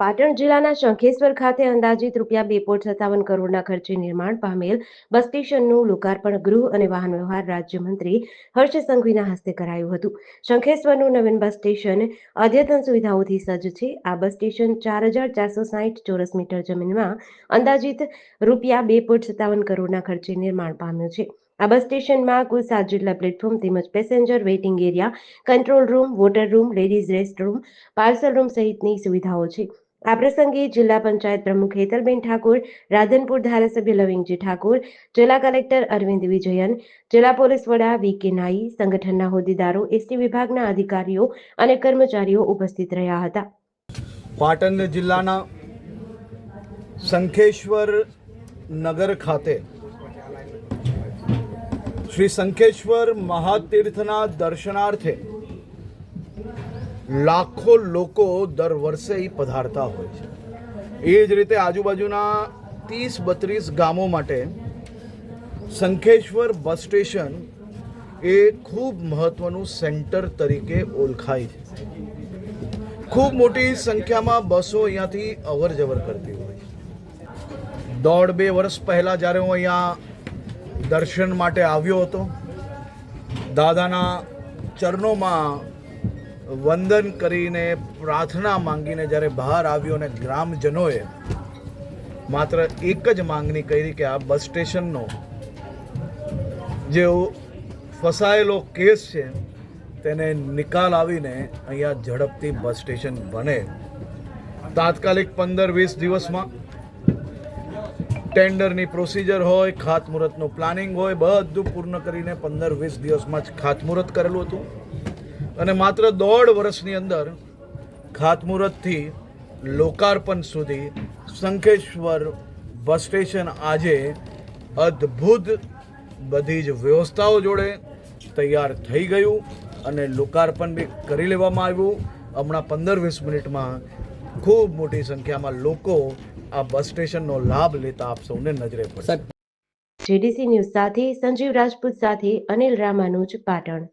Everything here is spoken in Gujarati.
પાટણ જિલ્લાના શંખેશ્વર ખાતે અંદાજિત રૂપિયા બે પોઈન્ટ સત્તાવન કરોડના ખર્ચે નિર્માણ પામેલ બસ સ્ટેશનનું લોકાર્પણ, ગૃહ અને વાહન વ્યવહાર રાજ્યમંત્રી હર્ષ સંઘવીના હસ્તે કરાયું હતું. શંખેશ્વરનું નવીન બસ સ્ટેશન અદ્યતન સુવિધાઓથી સજ્જ છે. આ બસ સ્ટેશન ચાર હજાર ચારસો સાહીઠ ચોરસ મીટર જમીનમાં અંદાજિત રૂપિયા બે પોઈન્ટ સત્તાવન કરોડના ખર્ચે નિર્માણ પામ્યું છે. આ બસ સ્ટેશનમાં કુલ સાત જેટલા પ્લેટફોર્મ તેમજ passenger, waiting area, control room, water room, ladies rest room, parcel room સહિતની સુવિધાઓ છે. આ પ્રસંગે જિલ્લા પંચાયત પ્રમુખ હેતલબેન ઠાકોર, રાધનપુર ધારાસભ્ય લવિંગજી ઠાકોર, જિલ્લા કલેક્ટર અરવિંદ વિજયન, જિલ્લા પોલીસ વડા વી કે નાઈ, સંગઠનના હોદ્દેદારો, એસટી વિભાગના અધિકારીઓ અને કર્મચારીઓ ઉપસ્થિત રહ્યા હતા. પાટણ જિલ્લાના શંખેશ્વર નગર ખાતે શ્રી શંખેશ્વર મહાતીર્થના દર્શનાર્થે લાખો લોકો દર વર્ષે એ પધારતા હોય છે. એ જ રીતે આજુબાજુના ત્રીસ બત્રીસ ગામો માટે શંખેશ્વર બસ સ્ટેશન એ ખૂબ મહત્ત્વનું સેન્ટર તરીકે ઓળખાય છે. ખૂબ મોટી સંખ્યામાં બસો અહીંયાથી અવર જવર કરતી હોય છે. દોઢ બે વર્ષ પહેલાં જ્યારે હું અહીંયા દર્શન માટે આવ્યો હતો, દાદાના ચરણોમાં વંદન કરીને પ્રાર્થના માંગીને જ્યારે બહાર આવ્યો અને ગ્રામજનોએ માત્ર એક જ માંગણી કરી કે આ બસ સ્ટેશનનો જે ફસાયેલો કેસ છે, તેને નિકાલ આવીને અહીંયા ઝડપથી બસ સ્ટેશન બને. તાત્કાલિક પંદર વીસ દિવસમાં ટેન્ડરની પ્રોસિજર હોય, ખાતમુહૂર્તનું પ્લાનિંગ હોય, બધું પૂર્ણ કરીને પંદર વીસ દિવસમાં જ ખાતમુહૂર્ત કરેલું હતું. અને માત્ર દોઢ વર્ષની અંદર ખાતમુહૂર્તથી લોકાર્પણ સુધી શંખેશ્વર બસ સ્ટેશન આજે અદ્ભુત બધી જ વ્યવસ્થાઓ જોડે તૈયાર થઈ ગયું અને લોકાર્પણ બી કરી લેવામાં આવ્યું. હમણાં પંદર વીસ મિનિટમાં ખૂબ મોટી સંખ્યામાં લોકો આ બસ સ્ટેશનનો લાભ લેતા આપ સૌને નજરે પડશે. જીડીસી ન્યૂઝ સાથે સંજીવ રાજપૂત સાથે અનિલ રામાનુજ પાટણ.